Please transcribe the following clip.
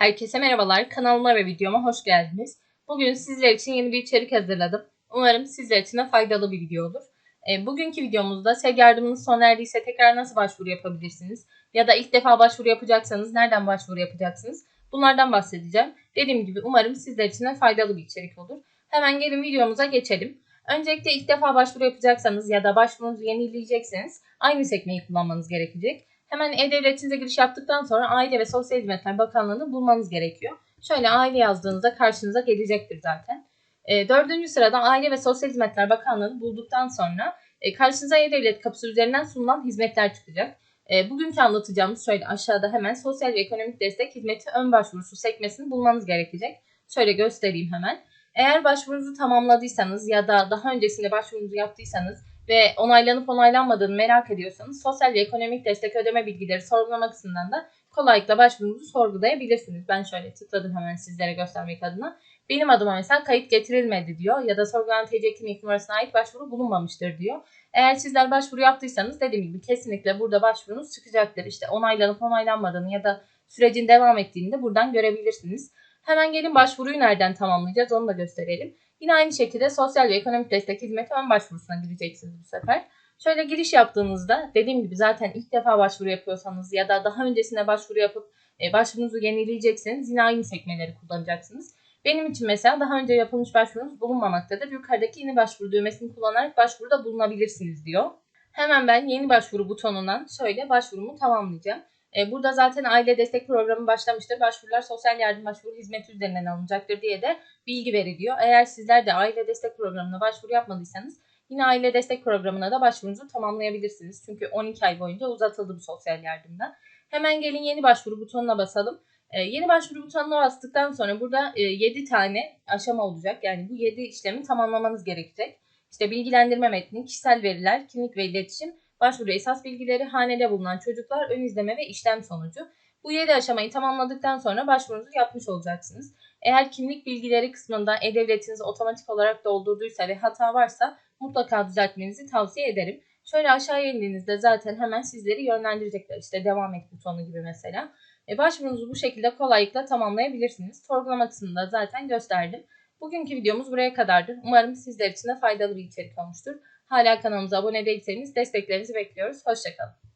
Herkese merhabalar. Kanalıma ve videoma hoş geldiniz. Bugün sizler için yeni bir içerik hazırladım. Umarım sizler için de faydalı bir video olur. E, bugünkü videomuzda SEG yardımınız sona erdiyse tekrar nasıl başvuru yapabilirsiniz? Ya da ilk defa başvuru yapacaksanız nereden başvuru yapacaksınız? Bunlardan bahsedeceğim. Dediğim gibi umarım sizler için de faydalı bir içerik olur. Hemen gelin videomuza geçelim. Öncelikle ilk defa başvuru yapacaksanız ya da başvurunuzu yenileyecekseniz aynı sekmeyi kullanmanız gerekecek. Hemen E-Devletinize giriş yaptıktan sonra Aile ve Sosyal Hizmetler Bakanlığı'nı bulmanız gerekiyor. Şöyle aile yazdığınızda karşınıza gelecektir zaten. E, dördüncü sırada Aile ve Sosyal Hizmetler Bakanlığı'nı bulduktan sonra e, karşınıza E-Devlet kapısı üzerinden sunulan hizmetler çıkacak. E, bugünkü anlatacağımız şöyle aşağıda hemen Sosyal ve Ekonomik Destek Hizmeti ön başvurusu sekmesini bulmanız gerekecek. Şöyle göstereyim hemen. Eğer başvurunuzu tamamladıysanız ya da daha öncesinde başvurunuzu yaptıysanız ve onaylanıp onaylanmadığını merak ediyorsanız sosyal ve ekonomik destek ödeme bilgileri sorgulama kısmından da kolaylıkla başvurunuzu sorgulayabilirsiniz. Ben şöyle tıkladım hemen sizlere göstermek adına. Benim adıma mesela kayıt getirilmedi diyor ya da sorgulanan TC kimlik numarasına ait başvuru bulunmamıştır diyor. Eğer sizler başvuru yaptıysanız dediğim gibi kesinlikle burada başvurunuz çıkacaktır. İşte onaylanıp onaylanmadığını ya da sürecin devam ettiğini de buradan görebilirsiniz. Hemen gelin başvuruyu nereden tamamlayacağız onu da gösterelim. Yine aynı şekilde sosyal ve ekonomik destek hizmeti ön başvurusuna gireceksiniz bu sefer. Şöyle giriş yaptığınızda dediğim gibi zaten ilk defa başvuru yapıyorsanız ya da daha öncesinde başvuru yapıp e, başvurunuzu yenileyecekseniz yine aynı sekmeleri kullanacaksınız. Benim için mesela daha önce yapılmış başvurunuz bulunmamaktadır. Yukarıdaki yeni başvuru düğmesini kullanarak başvuruda bulunabilirsiniz diyor. Hemen ben yeni başvuru butonundan şöyle başvurumu tamamlayacağım. E, burada zaten aile destek programı başlamıştır. Başvurular sosyal yardım başvuru hizmeti üzerinden alınacaktır diye de bilgi veriliyor. Eğer sizler de aile destek programına başvuru yapmadıysanız yine aile destek programına da başvurunuzu tamamlayabilirsiniz. Çünkü 12 ay boyunca uzatıldı bu sosyal yardımda. Hemen gelin yeni başvuru butonuna basalım. Ee, yeni başvuru butonuna bastıktan sonra burada e, 7 tane aşama olacak. Yani bu 7 işlemi tamamlamanız gerekecek. İşte bilgilendirme metni, kişisel veriler, kimlik ve iletişim, başvuru esas bilgileri, hanede bulunan çocuklar, ön izleme ve işlem sonucu. Bu 7 aşamayı tamamladıktan sonra başvurunuzu yapmış olacaksınız. Eğer kimlik bilgileri kısmında e-devletiniz otomatik olarak doldurduysa ve hata varsa mutlaka düzeltmenizi tavsiye ederim. Şöyle aşağıya indiğinizde zaten hemen sizleri yönlendirecekler. İşte devam et butonu gibi mesela. E, başvurunuzu bu şekilde kolaylıkla tamamlayabilirsiniz. Sorgulama kısmında zaten gösterdim. Bugünkü videomuz buraya kadardı. Umarım sizler için de faydalı bir içerik olmuştur. Hala kanalımıza abone değilseniz desteklerinizi bekliyoruz. Hoşçakalın.